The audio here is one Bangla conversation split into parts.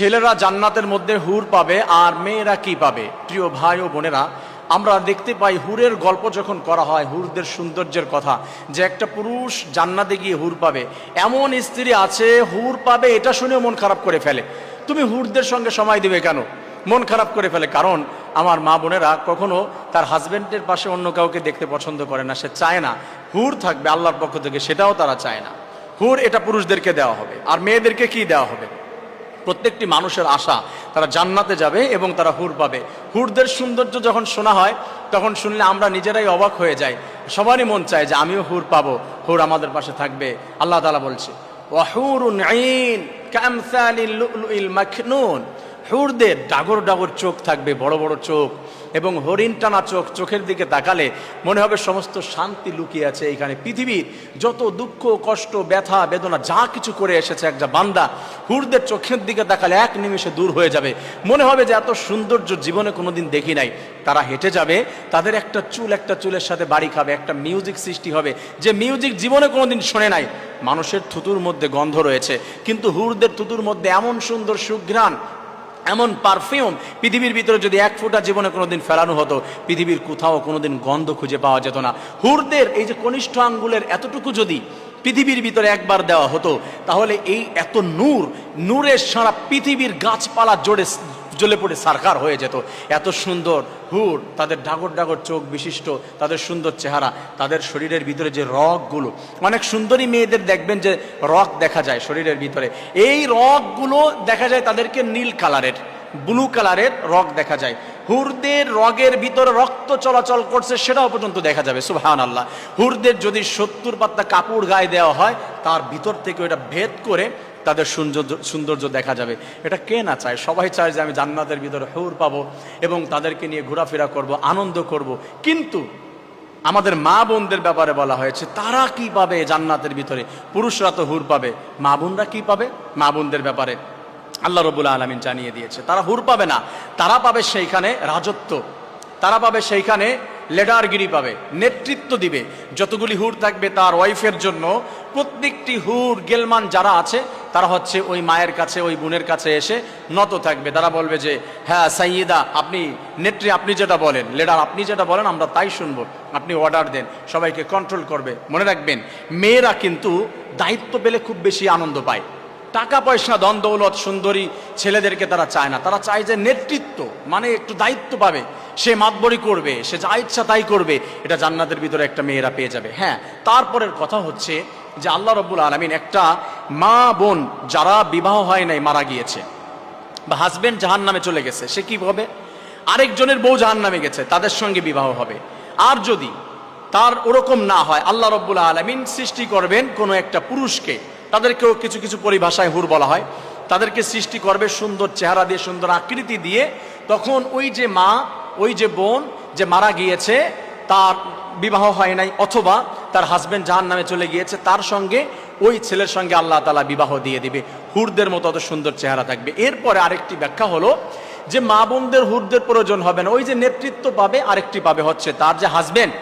ছেলেরা জান্নাতের মধ্যে হুর পাবে আর মেয়েরা কি পাবে? প্রিয় ভাই ও বোনেরা, আমরা দেখতে পাই হুরের গল্প যখন করা হয়, হুরদের সৌন্দর্যের কথা, যে একটা পুরুষ জান্নাতে গিয়ে হুর পাবে। এমন স্ত্রী আছে, হুর পাবে, এটা শুনেও মন খারাপ করে ফেলে। তুমি হুরদের সঙ্গে সময় দিবে কেন? মন খারাপ করে ফেলে, কারণ আমার মা বোনেরা কখনো তার হাজবেন্ডের পাশে অন্য কাউকে দেখতে পছন্দ করে না, সে চায় না। হুর থাকবে আল্লাহর পক্ষ থেকে, সেটাও তারা চায় না। হুর এটা পুরুষদেরকে দেওয়া হবে, আর মেয়েদেরকে কি দেওয়া হবে? প্রত্যেকটি মানুষের আশা, তারা জান্নাতে যাবে এবং তারা হুর পাবে। হুরদের সৌন্দর্য যখন শোনা হয়, তখন শুনলে আমরা নিজেরাই অবাক হয়ে যাই। সবারই মন চায় যে আমিও হুর পাবো, হুর আমাদের পাশে থাকবে। আল্লাহ তালা বলছে ওয়াহুরুন হুরদের ডাগর ডাগর চোখ থাকবে, বড় বড় চোখ এবং হরিণ টানা চোখ চোখের দিকে তাকালে মনে হবে সমস্ত শান্তি লুকিয়ে আছে এইখানে। পৃথিবীর যত দুঃখ, কষ্ট, ব্যথা, বেদনা, যা কিছু করে এসেছে একটা বান্দা, হুরদের চোখের দিকে তাকালে এক নিমিষে দূর হয়ে যাবে। মনে হবে যে এত সৌন্দর্য জীবনে কোনোদিন দেখি নাই। তারা হেঁটে যাবে, তাদের একটা চুল একটা চুলের সাথে বাড়ি খাবে, একটা মিউজিক সৃষ্টি হবে, যে মিউজিক জীবনে কোনোদিন শোনে নাই। মানুষের থুতুর মধ্যে গন্ধ রয়েছে, কিন্তু হুরদের থুতুর মধ্যে এমন সুন্দর সুঘ্রাণ এমন পারফিউম, পৃথিবীর ভিতরে যদি এক ফোঁটা জীবনে কোনোদিন ফেলানো হতো, পৃথিবীর কোথাও কোনোদিন গন্ধ খুঁজে পাওয়া যেত না। হুরদের এই যে কনিষ্ঠ আঙ্গুলের এতটুকু যদি পৃথিবীর ভিতরে একবার দেওয়া হতো, তাহলে এই এত নূর, নূরের সারা পৃথিবীর গাছপালা জোরে জ্বলে পড়ে সারকার হয়ে যেত। এত সুন্দর হুর, তাদের ডাগর ডাগর চোখ বিশিষ্ট, তাদের সুন্দর চেহারা, তাদের শরীরের ভিতরে যে রগগুলো। অনেক সুন্দরী মেয়েদের দেখবেন যে রক দেখা যায় শরীরের ভিতরে। এই রগগুলো দেখা যায় তাদেরকে নীল কালারের, ব্লু কালারের রগ দেখা যায়। হুরদের রগের ভিতরে রক্ত চলাচল করছে সেটাও পর্যন্ত দেখা যাবে সুহান আল্লাহ হুরদের যদি সত্তর পাত্তা কাপড় গায়ে দেওয়া হয়, তার ভিতর থেকে ওটা ভেদ করে তাদের সৌন্দর্য সৌন্দর্য দেখা যাবে। এটা কে না চায়? সবাই চায় যে আমি জান্নাতের ভিতরে হুর পাবো এবং তাদেরকে নিয়ে ঘোরাফেরা করব, আনন্দ করব। কিন্তু আমাদের মা বোনদের ব্যাপারে বলা হয়েছে, তারা কি পাবে জান্নাতের ভিতরে? পুরুষরা তো হুর পাবে। মা বোনরা কি পাবে? মা বোনদের ব্যাপারে আল্লাহ রবুল আলমিন জানিয়ে দিয়েছে, তারা হুর পাবে না। তারা পাবে সেইখানে রাজত্ব। তারা পাবে সেইখানে লেডারগিরি পাবে, নেতৃত্ব দিবে। যতগুলি হুর থাকবে তার ওয়াইফের জন্য প্রত্যেকটি হুর গেলমান যারা আছে, তারা হচ্ছে ওই মায়ের কাছে, ওই বোনের কাছে এসে নত থাকবে। তারা বলবে যে হ্যাঁ সাইয়েদা, আপনি নেত্রী, আপনি যেটা বলেন, লেডার, আপনি যেটা বলেন, আমরা তাই শুনব। আপনি অর্ডার দেন, সবাইকে কন্ট্রোল করবে। মনে রাখবেন, মেয়েরা কিন্তু দায়িত্ব পেলে খুব বেশি আনন্দ পায়। টাকা পয়সা দন দৌলত সুন্দরী ছেলেদেরকে তারা চায় না। তারা চায় যে নেতৃত্ব মানে একটু দায়িত্ব পাবে। সে মাতবরি করবে, সে যা ইচ্ছা তাই করবে, এটা জান্নাতের ভিতরে একটা মেয়েরা পেয়ে যাবে। হ্যাঁ তারপরের কথা হচ্ছে যে আল্লাহ রব্বুল আলমিন একটা মা বোন যারা বিবাহ হয় নাই, মারা গিয়েছে, বা হাজবেন্ড জাহান নামে চলে গেছে, সে কি হবে? আরেকজনের বউ জাহান নামে গেছে, তাদের সঙ্গে বিবাহ হবে। আর যদি তার ওরকম না হয়, আল্লাহ রব্বুল আলমিন সৃষ্টি করবেন কোনো একটা পুরুষকে তাদেরকেও কিছু কিছু পরিভাষায় হুর বলা হয়। তাদেরকে সৃষ্টি করবে সুন্দর চেহারা দিয়ে, সুন্দর আকৃতি দিয়ে। তখন ওই যে মা, ওই যে বোন যে মারা গিয়েছে, তার বিবাহ হয় নাই অথবা তার হাজবেন্ড জাহান নামে চলে গিয়েছে, তার সঙ্গে ওই ছেলের সঙ্গে আল্লাহ তালা বিবাহ দিয়ে দিবে। হুরদের মতো অত সুন্দর চেহারা থাকবে। এরপরে আরেকটি ব্যাখ্যা হলো যে মা বোনদের হুরদের প্রয়োজন হবে না। ওই যে নেতৃত্ব পাবে, আরেকটি পাবে হচ্ছে তার যে হাজবেন্ড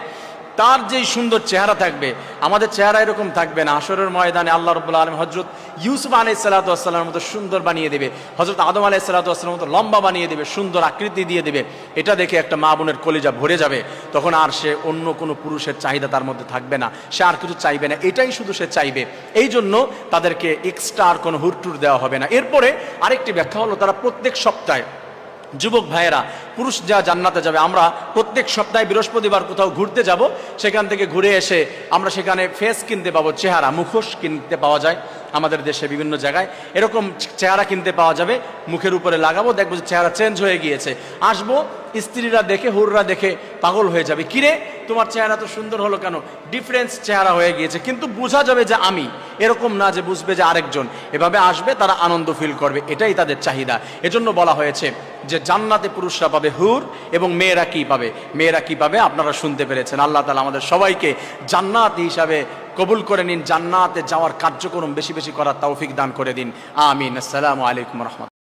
তার যেই সুন্দর চেহারা থাকবে, আমাদের চেহারা এরকম থাকবে না। আসরের ময়দানে আল্লাহ রবুল্লা আলম হজরত ইউসুফ আলাই সাল্লাতামের মতো সুন্দর বানিয়ে দেবে হজরত আদম আলাই সাল্লাতামের মতো লম্বা বানিয়ে দেবে, সুন্দর আকৃতি দিয়ে দেবে। এটা দেখে একটা মা বোনের কলিজা ভরে যাবে, তখন আর সে অন্য কোনো পুরুষের চাহিদা তার মধ্যে থাকবে না। সে আর কিছু চাইবে না, এটাই শুধু সে চাইবে। এই জন্য তাদেরকে এক্সট্রা আর কোনো হুরটুর দেওয়া হবে না। এরপরে আরেকটি ব্যাখ্যা হলো তারা প্রত্যেক সপ্তাহে যুবক ভাইয়েরা পুরুষ যা জান্নাতে যাবে, আমরা প্রত্যেক সপ্তাহে বৃহস্পতিবার কোথাও ঘুরতে যাব, সেখান থেকে ঘুরে এসে আমরা সেখানে ফেস কিনতে পাবো, চেহারা, মুখোশ কিনতে পাওয়া যায় আমাদের দেশে বিভিন্ন জায়গায়। এরকম চেহারা কিনতে পাওয়া যাবে, মুখের উপরে লাগাবো, দেখব যে চেহারা চেঞ্জ হয়ে গিয়েছে। আসব, স্ত্রীরা দেখে, হুররা দেখে পাগল হয়ে যাবে। কিরে তোমার চেহারা তো সুন্দর হলো কেন? ডিফারেন্স চেহারা হয়ে গিয়েছে। কিন্তু বোঝা যাবে যে আমি। এরকম না যে বুঝবে যে আরেকজন। এভাবে আসবে, তারা আনন্দ ফিল করবে। এটাই তাদের চাহিদা। এজন্য বলা হয়েছে যে জান্নাতে পুরুষরা পাবে হুর এবং মেয়েরা কি পাবে? মেয়েরা কি পাবে? আপনারা শুনতে পেরেছেন। আল্লাহ তালা আমাদের সবাইকে জান্নাত হিসাবে কবুল করে নিন। জান্নাতে যাওয়ার কার্যক্রম বেশি বেশি করার তৌফিক দান করে দিন। আমিন। আসসালামু আলাইকুম রহমত